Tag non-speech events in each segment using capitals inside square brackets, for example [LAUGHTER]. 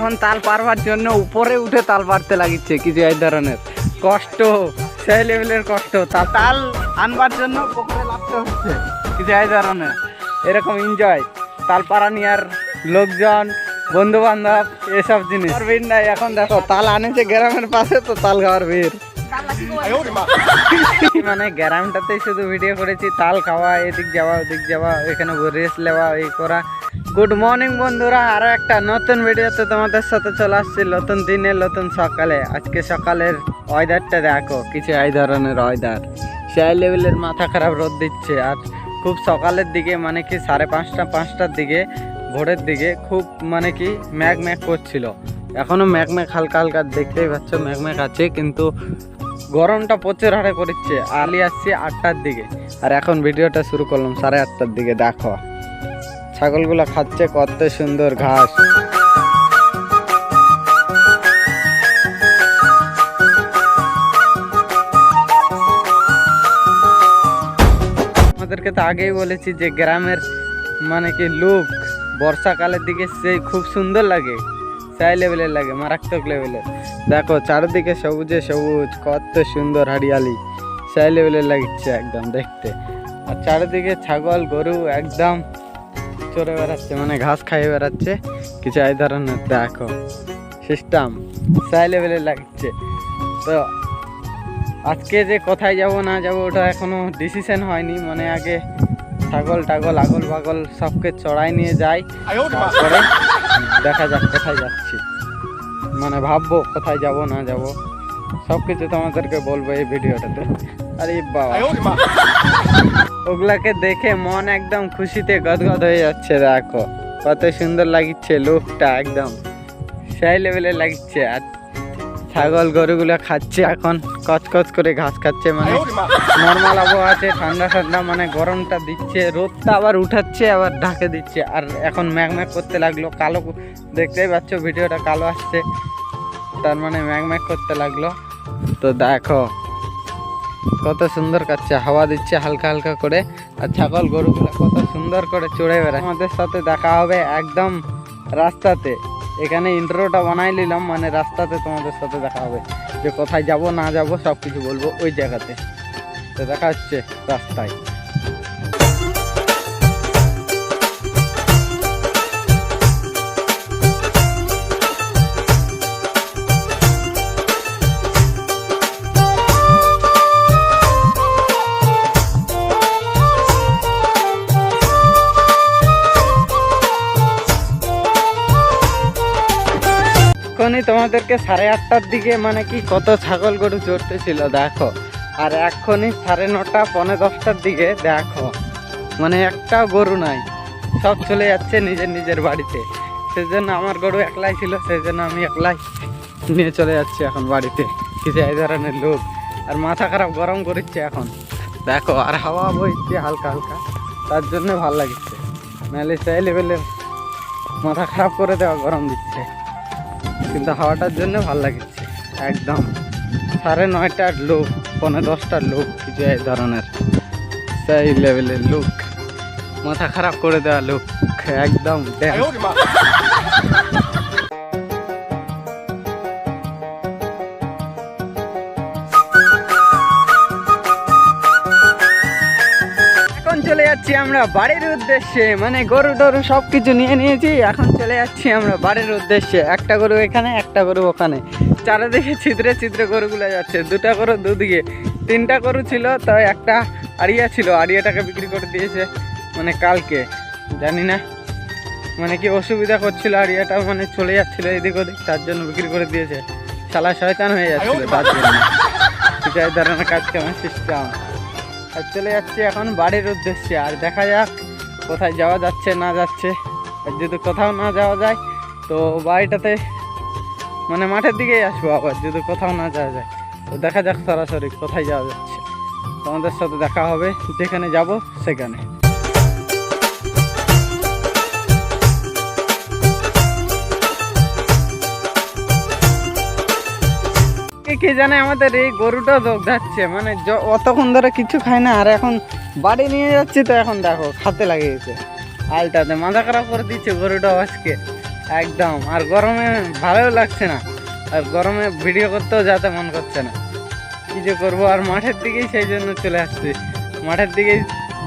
এখন তাল পারবার জন্য উপরে উঠে তাল পারতে লাগিচ্ছে, কিছু এক ধরনের। কষ্ট, সেই লেভেলের কষ্ট। তা তাল আনবার জন্য পুকুরে লাগতে হচ্ছে, কিছু এই ধরনের। এরকম এনজয় তাল পাড়া আর লোকজন বন্ধু বান্ধব এসব জিনিস। ভিড় নাই। এখন দেখো, তাল আনেছে গ্রামের পাশে, তো তাল খাওয়ার ভিড়। [LAUGHS] মানে গ্রামটাতেই শুধু ভিডিও করেছি, তাল খাওয়া, এদিক যাওয়া, ওদিক যাওয়া ওইখানে রেস্ট নেওয়া, এই করা। গুড মর্নিং বন্ধুরা, আরও একটা নতুন ভিডিওতে তোমাদের সাথে চলে আসছি, নতুন দিনে, নতুন সকালে। আজকে সকালের ওয়েদারটা দেখো, কিছু এই ধরনের ওয়েদার সেই লেভেলের মাথা খারাপ রোদ দিচ্ছে, আর খুব সকালের দিকে মানে কি সাড়ে পাঁচটা, পাঁচটার দিকে, ভোরের দিকে খুব মানে কি ম্যাগ ম্যাগ করছিল। এখনও ম্যাগ ম্যাগ হালকা হালকা, দেখতেই পাচ্ছ ম্যাগ ম্যাগ আছে, কিন্তু গরমটা প্রচুর হারে করছে আলি আসছি আটটার দিকে। আর এখন ভিডিওটা শুরু করলাম সাড়ে আটটার দিকে, দেখো। ছাগলগুলো খাচ্ছে কত সুন্দর ঘাস। আমাদেরকে তো আগেই বলেছি যে গ্রামের মানে কি লুক বর্ষাকালের দিকে সেই খুব সুন্দর লাগে সেই লেভেলের লাগে, মারাত্মক লেভেলের দেখো চারিদিকে সবুজে সবুজ কত সুন্দর হরিয়ালি। সেই লেভেলের লাগছে একদম দেখতে। আর চারিদিকে ছাগল গরু একদম চড়ে বেড়াচ্ছে মানে ঘাস খাইয়ে বেড়াচ্ছে। কিছু এই ধরনের দেখো সিস্টেম সেই লেভেলের লাগছে। তো আজকে যে কোথায় যাব না যাব ওটা এখনও ডিসিশন হয়নি। মানে আগে ছাগল টাগল আগল বাগল সবকে চড়াই নিয়ে যাই। তারপরে দেখা যাক কোথায় যাচ্ছি। মানে ভাববো কোথায় যাব না যাব। সব কিছু তোমাদেরকে বলব এই ভিডিওটাতে। আরে বাবা। ওগুলাকে দেখে মন একদম খুশিতে গদগদ হয়ে যাচ্ছে দেখো। কত সুন্দর লাগিচ্ছে লুকটা একদম। সেই লেভেলে লাগছে। আর ছাগল গরুগুলো খাচ্ছে এখন কচকচ করে ঘাস খাচ্ছে মানে। নর্মাল আবহাওয়া আছে ঠান্ডা ঠান্ডা মানে গরমটা দিচ্ছে রোদটা আবার উঠাচ্ছে আবার ঢাকে দিচ্ছে। আর এখন ম্যাগ ম্যাগ করতে লাগল কালো দেখতেই পাচ্ছ ভিডিওটা কালো আসছে। তার মানে ম্যাগ করতে লাগল। তো দেখো, কত সুন্দর কাচ্ছে হাওয়া দিচ্ছে হালকা হালকা করে। আর ছাগল গরুগুলো কত সুন্দর করে চড়ে বেড়ায় আমাদের সাথে দেখা হবে একদম রাস্তাতে। এখানে ইন্ট্রোটা বানাই নিলাম মানে রাস্তাতে তোমাদের সাথে দেখা হবে। যে কোথায় যাব, না যাব সব কিছু বলব ওই জায়গাতে। তো দেখা হচ্ছে রাস্তায়। তোমাদেরকে সাড়ে আটটার দিকে মানে কি কত ছাগল গরু চড়তেছিল, দেখো। আর এখনই সাড়ে নটা পনেরো দশটার দিকে, দেখো। মানে একটাও গরু নাই। সব চলে যাচ্ছে নিজের নিজের বাড়িতে। সেজন্য আমার গরু একলাই ছিল সেই জন্য আমি একলাই নিয়ে চলে যাচ্ছি এখন বাড়িতে। কিছু এই ধরনের লোক। আর মাথা খারাপ গরম করছে এখন। দেখো, আর হাওয়া বইছে হালকা হালকা। তার জন্য ভালো লাগছে। নাহলে সেই লেভেলের মাথা খারাপ করে দেওয়া গরম দিচ্ছে। কিন্তু হাওয়াটার জন্য ভালো লাগছে। একদম। সাড়ে নয়টার লোক পনেরো দশটার লোক কিছু এই ধরনের। সেই লেভেলের লোক মাথা খারাপ করে দেওয়া লোক একদম। চলে যাচ্ছি আমরা বাড়ির উদ্দেশ্যে। মানে গরু টরু সব কিছু নিয়ে নিয়েছি এখন চলে যাচ্ছি আমরা বাড়ির উদ্দেশ্যে। একটা গরু এখানে একটা গরু ওখানে। চারিদিকে ছিদ্রে ছিদ্রে গরুগুলো যাচ্ছে দুটা গরু দুদিকে। তিনটা গরু ছিল তো একটা আড়িয়া ছিল আড়িয়াটাকে বিক্রি করে দিয়েছে মানে কালকে। জানি না মানে কি অসুবিধা করছিল আড়িয়াটা মানে চলে যাচ্ছিল এদিক ওদিক তার জন্য বিক্রি করে দিয়েছে। শালা শয়তান হয়ে যাচ্ছিল তার জন্য। ঠিক আছে ধরনের কাজ কেমন সিস্টেম আর চলে যাচ্ছি এখন বাড়ির উদ্দেশ্যে। আর দেখা যাক কোথায় যাওয়া যাচ্ছে, না যাচ্ছে। আর যদি কোথাও না যাওয়া যায়, তো বাড়িটাতে মানে মাঠের দিকেই আসব আবার, যদি কোথাও না যাওয়া যায়। তো দেখা যাক সরাসরি কোথায় যাওয়া যাচ্ছে। তোমাদের সাথে দেখা হবে, যেখানে যাব সেখানে। কে জানে আমাদের এই গরুটা যাচ্ছে মানে অতক্ষণ ধরে কিছু খায় না, আর এখন বাড়ি নিয়ে যাচ্ছি তো এখন দেখো, খাতে লাগিয়েছে। আলটাতে মাথা খারাপ করে দিচ্ছে গরুটা আজকে, একদম। আর গরমে ভালো লাগছে না, আর গরমে ভিডিও করতেও যাতে মন করছে না। কি যে করব, আর মাঠের দিকেই সেই জন্য চলে আসছি। মাঠের দিকেই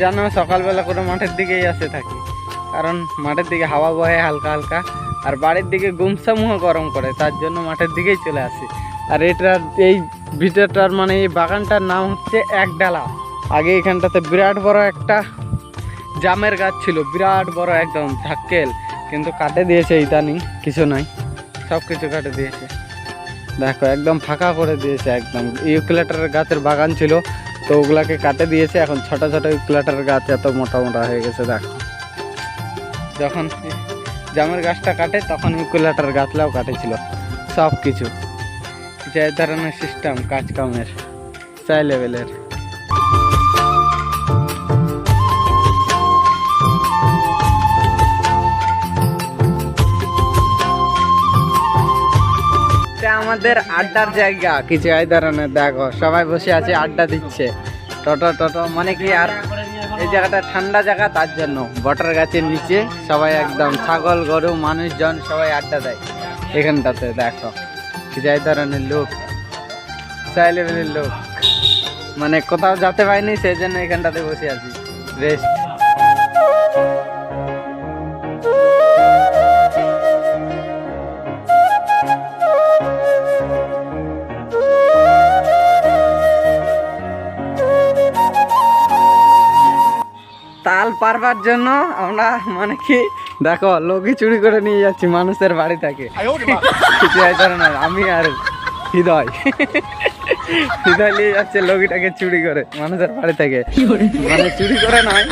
যেন সকালবেলা করে মাঠের দিকেই আসে থাকি। কারণ মাঠের দিকে হাওয়া বহে হালকা হালকা, আর বাড়ির দিকে গুমসামুহ গরম করে, তার জন্য মাঠের দিকেই চলে আসি। আর এটার এই ভিটাটার মানে এই বাগানটার নাম হচ্ছে একডালা আগে এখানটাতে বিরাট বড় একটা জামের গাছ ছিল, বিরাট বড় একদম ঝাক্কেল কিন্তু কাটে দিয়েছে ইদানিং, কিছু নাই সব কিছু কাটে দিয়েছে। দেখো, একদম ফাঁকা করে দিয়েছে একদম। ইউক্লেটারের গাছের বাগান ছিল, তো ওগুলাকে কাটে দিয়েছে, এখন ছোট ছোট ইউক্লেটারের গাছ এত মোটা মোটা হয়ে গেছে, দেখো। যখন জামের গাছটা কাটে, তখন ইউক্লেটার গাছলাও কাটেছিল সব কিছু যে ধরনের সিস্টেম কাজ কামের, চাই লেভেলের আমাদের আড্ডার জায়গা কিছু এই ধরনের দেখো, সবাই বসে আছে, আড্ডা দিচ্ছে। টোটো টোটো মানে কি আর, এই জায়গাটা ঠান্ডা জায়গা, তার জন্য। বটার গাছের নিচে সবাই একদম, ছাগল, গরু, মানুষজন সবাই আড্ডা দেয়। এখানটাতে, দেখো। এই ধরনের লোক চাই লেভেলের লোক। মানে কোথাও যেতে পারিনি সেই জন্য এখানটাতে বসে আছি। রেস্ট তাল পারবার জন্য আমরা মানে কি, দেখো লগি চুরি করে নিয়ে যাচ্ছি মানুষের বাড়ি থেকে। কিছু আমি আর হৃদয়। হৃদয় নিয়ে যাচ্ছে লগিটাকে চুরি করে মানুষের বাড়ি থেকে। মানে চুরি করে নয়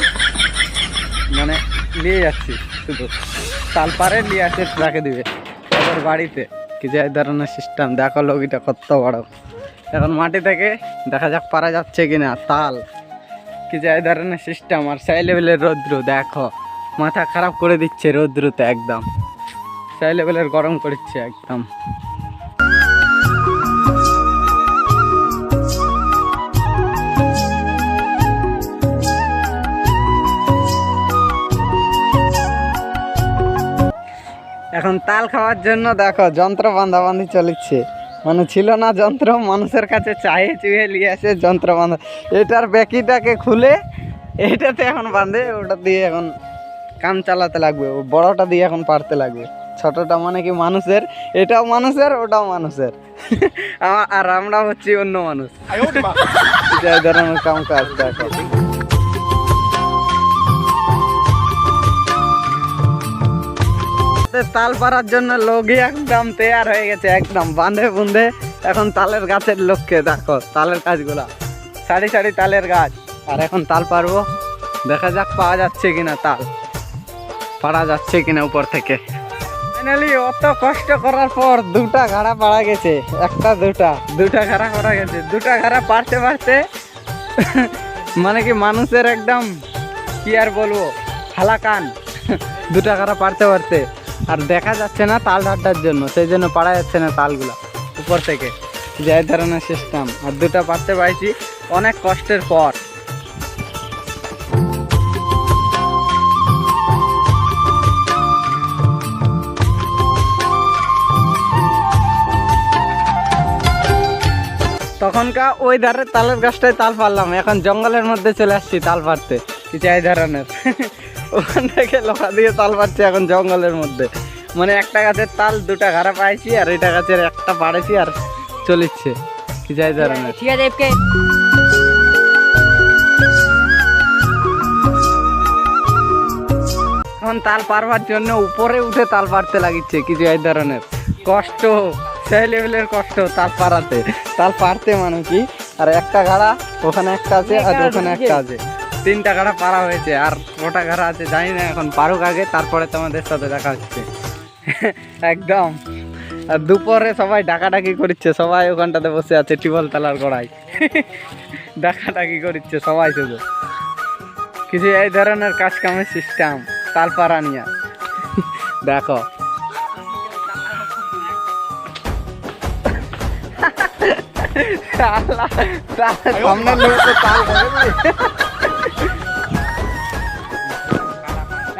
মানে নিয়ে যাচ্ছি শুধু। তাল পারে নিয়ে আসে রাখে দিবে। ওদের বাড়িতে। কিছু এই ধরনের সিস্টেম দেখো লগিটা কত বড়। এখন মাটি থেকে দেখা যাক পারা যাচ্ছে কিনা তাল। কি যে এই ধরনের সিস্টেম আর সাই লেভেলের রৌদ্র দেখো। মাথা খারাপ করে দিচ্ছে রৌদ্রতে একদম। সাই লেভেলের গরম করছে একদম। এখন তাল খাওয়ার জন্য দেখো যন্ত্র বান্ধা বান্ধি চলেছে। মানে ছিল না যন্ত্র, মানুষের কাছে চায়ে চুয়ে নিয়ে আসে যন্ত্র বান্ধা এটার ব্যাকিটাকে খুলে এটাতে এখন বাঁধে, ওটা দিয়ে এখন কাম চালাতে লাগবে বড়টা দিয়ে এখন পারতে লাগবে। ছোটটা মানে কি মানুষের? এটাও মানুষের ওটাও মানুষের। [LAUGHS] আর আমরা হচ্ছি অন্য মানুষ। [LAUGHS] ধরনের কাম কাজ দেখো। তাল পাড়ার জন্য লোকই একদম তৈয়ার হয়ে গেছে একদম বাঁধে বুঁধে। এখন তালের গাছের লক্ষ্যে দেখো তালের গাছগুলা সারি সারি তালের গাছ। আর এখন তাল পারব দেখা যাক পাওয়া যাচ্ছে কিনা তাল। পাড়া যাচ্ছে কিনা উপর থেকে। ফাইনালি অত কষ্ট করার পর দুটা ঘাড়া পাড়া গেছে। একটা, দুটা। দুটা ঘাড়া পাড়া গেছে। দুটা ঘাড়া পারতে পারতে [LAUGHS] মানে কি মানুষের একদম, কি আর বলব হালাকান [LAUGHS] দুটা ঘাড়া পারতে পারতে আর দেখা যাচ্ছে না তাল ঢাড্ডার জন্য, সেই জন্য পারা যাচ্ছে না তালগুলা উপর থেকে। যে এই ধরনের সিস্টেম আর দুটা পারতে পারছি অনেক কষ্টের পর। তখনকার ওই ধারে তালের গাছটায় তাল পারলাম। এখন জঙ্গলের মধ্যে চলে আসছি তাল পারতে কিছু এই ধরনের। [LAUGHS] ওখান থেকে লোকা দিয়ে তাল পারছি এখন জঙ্গলের মধ্যে। মানে একটা গাছের তাল দুটা ঘাড়া পাইছি আর এটা গাছের একটা পাড়েছি আর চলিচ্ছে। কিছু এই ধরনের। ঠিক আছে এখন তাল পারবার জন্য উপরে উঠে তাল পারতে লাগিচ্ছে। কিছু এই ধরনের। কষ্ট। সেই লেভেলের কষ্ট তাল পারাতে তাল পারতে মানে কি? আর একটা ঘাড়া ওখানে একটা আছে আর ওখানে একটা আছে। তিনটা গাড়া পারা হয়েছে আর ওটা ঘাড়া আছে জানি না এখন পারুক আগে তারপরে তোমাদের সাথে দেখা হচ্ছে। [LAUGHS] একদম। আর দুপুরে সবাই ডাকাডাকি করছে সবাই ওখানটাতে বসে আছে টিবল তালার গোড়ায়। [LAUGHS] ডাকাডাকি করছে সবাই শুধু। কিছু এই ধরনের কাজ কামের সিস্টেম তালপাড়া নিয়ে। [LAUGHS] দেখো সামনের লোক তো তাল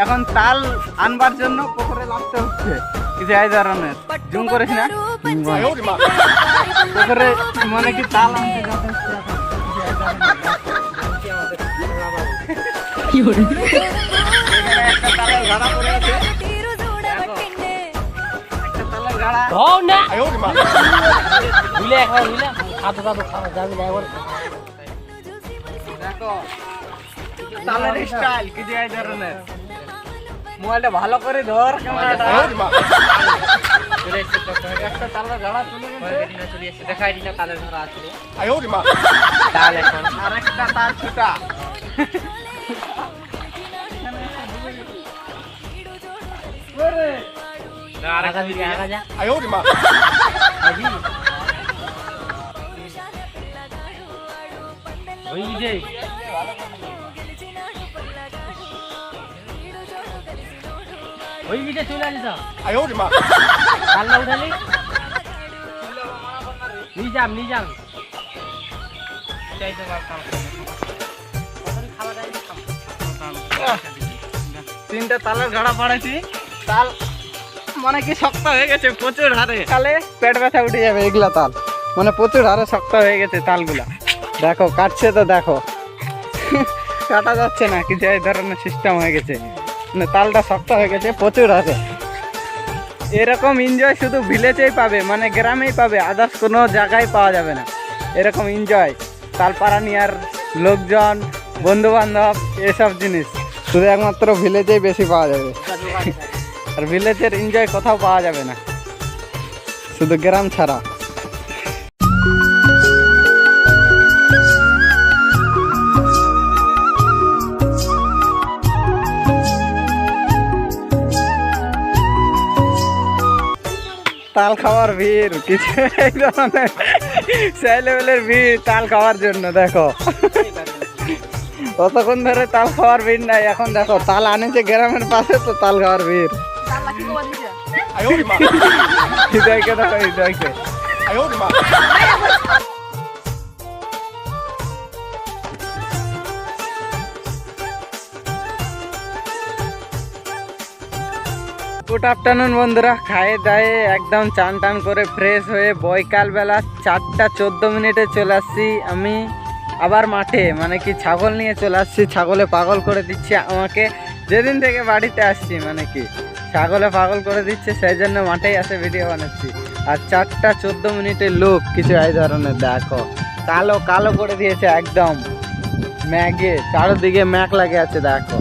এখন তাল আনবার জন্য পুকুরে মারতে হচ্ছে? কিছু এই ধরনের। জুম করিস না? পুকুরে মনে কি তাল আনতে যাতে এখন। একটা তালের গাড়া পড়ে আছে। একটা তালের গাড়া ধর না বুঝলে একবার বুঝলে খাতো খাতো খাওয়া যাবে না এবার দেখো তালের স্টাইল কি যে ধরনের। মোবাইলটা ভালো করে ধর ক্যামেরাটা। একটা তালা দেখাই দিন তালের ধরা আছে। তাল এখন। আরেকটা তাল ছুটা। আরে আরে ওই দিকে চলে আয় মা। উঠালি। নিয়ে যাম নিয়ে যাম। তিনটা তালের ঘাড়া পাড়াইছি। তাল মানে কি শক্ত হয়ে গেছে প্রচুর হারে। তালে পেট ব্যথা উঠে যাবে এগুলা তাল। মানে প্রচুর হারে শক্ত হয়ে গেছে তালগুলা। দেখো, কাটছে তো দেখো। কাটা যাচ্ছে না কিছু এই ধরনের সিস্টেম হয়ে গেছে। মানে তালটা শক্ত হয়ে গেছে, প্রচুর হারে এরকম এনজয় শুধু ভিলেজেই পাবে মানে গ্রামেই পাবে আদার্স কোনো জায়গায় পাওয়া যাবে না। এরকম এনজয় তালপাড়া নিয়ার লোকজন বন্ধু বান্ধব এসব জিনিস। শুধু একমাত্র ভিলেজেই বেশি পাওয়া যাবে। আর ভিলেজের এনজয় কোথাও পাওয়া যাবে না। শুধু গ্রাম ছাড়া। তাল খাওয়ার ভিড় কিছু লেভেলের ভিড় তাল খাওয়ার জন্য দেখো। ততক্ষণ ধরে তাল খাওয়ার ভিড় নাই এখন দেখো তাল আনেছে গ্রামের পাশে তো তাল খাওয়ার ভিড়। হৃদয়কে দেখো গুড আফটারনুন বন্ধুরা। খায়ে দায়ে একদম চান টান করে ফ্রেশ হয়ে বৈকাল বেলা চারটা চোদ্দ মিনিটে চলে আসছি আমি আবার মাঠে। মানে কি ছাগল নিয়ে চলে আসছি, ছাগলে পাগল করে দিচ্ছে আমাকে। যেদিন থেকে বাড়িতে আসছি মানে কি, ছাগলে পাগল করে দিচ্ছে, সেই জন্য মাঠেই আসে ভিডিও বানাচ্ছি। আর চারটা চোদ্দ মিনিটের লোক কিছু এই ধরনের, দেখো। কালো কালো করে দিয়েছে একদম। ম্যাগে, চারদিকে ম্যাক লাগে আছে, দেখো।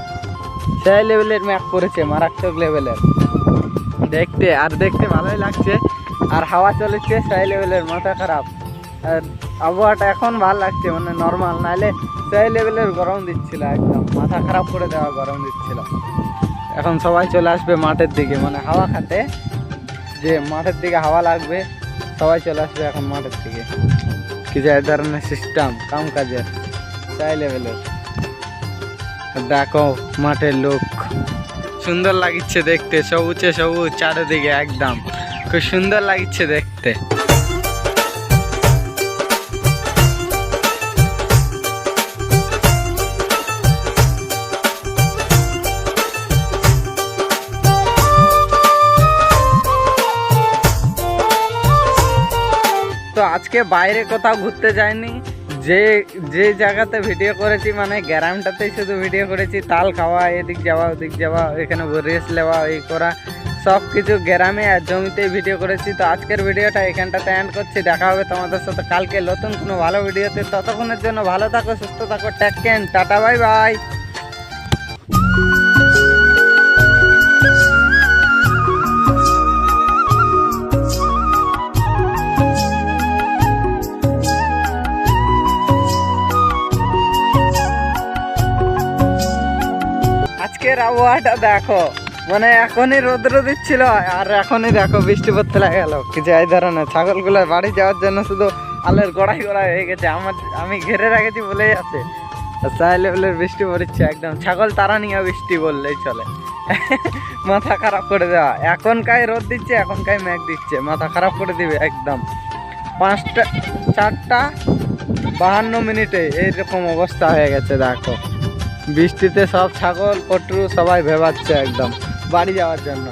সেই লেভেলের ম্যাক করেছে মারাত্মক লেভেলের দেখতে, আর দেখতে ভালোই লাগছে। আর হাওয়া চলেছে, সেই লেভেলের মাথা খারাপ। আর আবহাওয়াটা এখন ভালো লাগছে মানে নর্মাল নাহলে সেই লেভেলের গরম দিচ্ছিল একদম। মাথা খারাপ করে দেওয়া গরম দিচ্ছিল। এখন সবাই চলে আসবে মাঠের দিকে মানে হাওয়া খাতে। যে মাঠের দিকে হাওয়া লাগবে, সবাই চলে আসবে এখন মাঠের দিকে। কিছু এক ধরনের সিস্টেম কাম কাজের, সেই লেভেলের দেখো মাঠের লোক সুন্দর লাগছে দেখতে, সবুজে সবুজ, চারিদিকে একদম। খুব সুন্দর লাগছে দেখতে। তো আজকে বাইরে কোথাও ঘুরতে যাইনি? যে যে জায়গাতে ভিডিও করেছি মানে গ্রামটাতেই শুধু ভিডিও করেছি, তাল খাওয়া, এদিক যাওয়া, ওদিক যাওয়া, এখানে রেস্ট নেওয়া, এই করা সব কিছু গ্রামে আর জমিতেই ভিডিও করেছি। তো আজকের ভিডিওটা এখানটাতে অ্যান্ড করছি। দেখা হবে তোমাদের সাথে কালকে নতুন কোনো ভালো ভিডিওতে ততক্ষণের জন্য ভালো থাকো, সুস্থ থাকো ট্যাক টাটা বাই বাই আবহাওয়াটা দেখো। মানে এখনই রৌদ্র দিচ্ছিল, আর এখনই দেখো বৃষ্টি পড়তে লাগে গেল কিছু এই ধরনের ছাগলগুলো বাড়ি যাওয়ার জন্য শুধু আলের গড়াই গড়াই হয়ে গেছে। আমার, আমি ঘেরে রাখেছি বলেই আছে। চাই লেভেলের বৃষ্টি পড়ছে একদম। ছাগল তারা নিয়ে বৃষ্টি বললেই চলে। [LAUGHS] মাথা খারাপ করে দেওয়া। এখনকায় রোদ দিচ্ছে এখনকায় মেঘ দিচ্ছে। মাথা খারাপ করে দিবে একদম। পাঁচটা, চারটা বাহান্ন মিনিটে এইরকম অবস্থা হয়ে গেছে, দেখো। বৃষ্টিতে সব ছাগল পটরু সবাই ভেবাচ্ছে একদম বাড়ি যাওয়ার জন্য।